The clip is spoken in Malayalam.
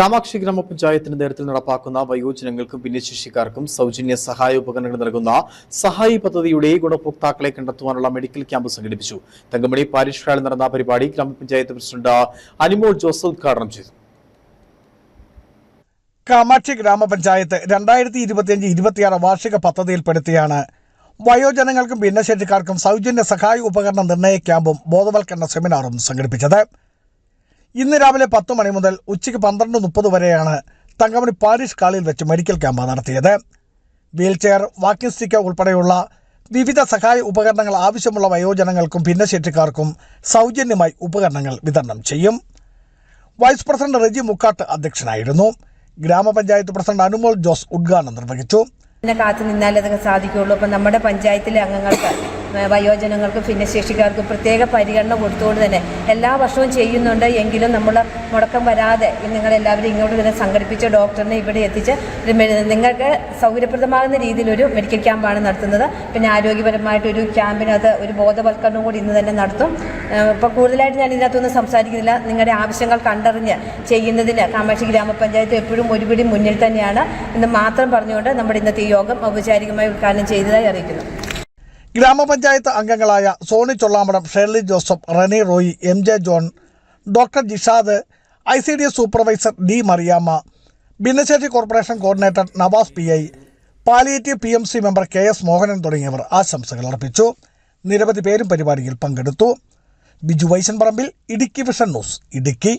കാമാക്ഷി ഗ്രാമപഞ്ചായത്തിന്റെ നേതൃത്വത്തിൽ നടപ്പാക്കുന്ന വയോജനങ്ങൾക്കും ഭിന്നശേഷിക്കാർക്കും സൗജന്യ സഹായ ഉപകരണങ്ങൾ നൽകുന്ന സഹായി പദ്ധതിയുടെ ഗുണഭോക്താക്കളെ കണ്ടെത്തുവാനുള്ള മെഡിക്കൽ ക്യാമ്പ് സംഘടിപ്പിച്ചു. തങ്കമണി പാരിഷ് ഹാളിൽ നടന്ന പരിപാടി ഗ്രാമപഞ്ചായത്ത് പ്രസിഡന്റ് അനിമോൾ ജോസ് ഉദ്ഘാടനം ചെയ്തു. കാമാക്ഷി ഗ്രാമപഞ്ചായത്ത് രണ്ടായിരത്തി ഇരുപത്തിയഞ്ച് ഇരുപത്തിയാറ് വാർഷിക പദ്ധതിയിൽപ്പെടുത്തിയാണ് വയോജനങ്ങൾക്കും ഭിന്നശേഷിക്കാർക്കും സൗജന്യ സഹായ ഉപകരണ നിർണയ ക്യാമ്പും ബോധവൽക്കരണ സെമിനാറും സംഘടിപ്പിച്ചത്. ഇന്ന് രാവിലെ പത്ത് മണി മുതൽ ഉച്ചയ്ക്ക് പന്ത്രണ്ട് മുപ്പത് വരെയാണ് തങ്കമണി പാരീഷ് കാളിയിൽ വെച്ച് മെഡിക്കൽ ക്യാമ്പ് നടത്തിയത്. വീൽചെയർ വാക്കിംഗ് സ്റ്റിക്ക് ഉൾപ്പെടെയുള്ള വിവിധ സഹായ ഉപകരണങ്ങൾ ആവശ്യമുള്ള വയോജനങ്ങൾക്കും ഭിന്നശേഷിക്കാർക്കും സൗജന്യമായി ഉപകരണങ്ങൾ വിതരണം ചെയ്യും. വൈസ് പ്രസിഡന്റ് റെജി മുക്കാട്ട് അധ്യക്ഷനായിരുന്നു. ഗ്രാമപഞ്ചായത്ത് പ്രസിഡന്റ് അനുമോൾ ജോസ് ഉദ്ഘാടനം നിർവഹിച്ചു. കാത്തു നിന്നാലേ അതൊക്കെ സാധിക്കുകയുള്ളൂ. അപ്പം നമ്മുടെ പഞ്ചായത്തിലെ അംഗങ്ങൾക്ക് വയോജനങ്ങൾക്കും ഭിന്നശേഷിക്കാർക്കും പ്രത്യേക പരിഗണന കൊടുത്തുകൊണ്ട് തന്നെ എല്ലാ വർഷവും ചെയ്യുന്നുണ്ട്. എങ്കിലും നമ്മൾ മുടക്കം വരാതെ നിങ്ങളെല്ലാവരും ഇങ്ങോട്ട് തന്നെ സംഘടിപ്പിച്ച് ഡോക്ടറിനെ ഇവിടെ എത്തിച്ച് നിങ്ങൾക്ക് സൗകര്യപ്രദമാകുന്ന രീതിയിലൊരു മെഡിക്കൽ ക്യാമ്പാണ് നടത്തുന്നത്. പിന്നെ ആരോഗ്യപരമായിട്ടൊരു ക്യാമ്പിനകത്ത് ഒരു ബോധവൽക്കരണം കൂടി ഇന്ന് തന്നെ നടത്തും. ഇപ്പോൾ കൂടുതലായിട്ട് ഞാൻ ഇതിനകത്തൊന്നും സംസാരിക്കുന്നില്ല. നിങ്ങളുടെ ആവശ്യങ്ങൾ കണ്ടറിഞ്ഞ് ചെയ്യുന്നതിന് കാമാക്ഷി ഗ്രാമപഞ്ചായത്ത് എപ്പോഴും ഒരുപിടി മുന്നിൽ തന്നെയാണ് എന്ന് മാത്രം പറഞ്ഞുകൊണ്ട് നമ്മുടെ ഇന്നത്തെ ഈ യോഗം ഔപചാരികമായി ഉദ്ഘാടനം ചെയ്തതായി അറിയിക്കുന്നു. ഗ്രാമപഞ്ചായത്ത് അംഗങ്ങളായ Soni Chollamadam Shirley Joseph Reni Roy M J John doctor Jishad I C D S supervisor D Mariyamma ഭിന്നശേഷി corporation coordinator Navas P I palliative P M C member K S Mohanan തുടങ്ങിയവർ ആശംസകൾ അർപ്പിച്ചു. നിരവധി പേരും പരിപാടിയിൽ പങ്കെടുത്തു. Biju Vaishan Parambil Idukki vision news Idukki.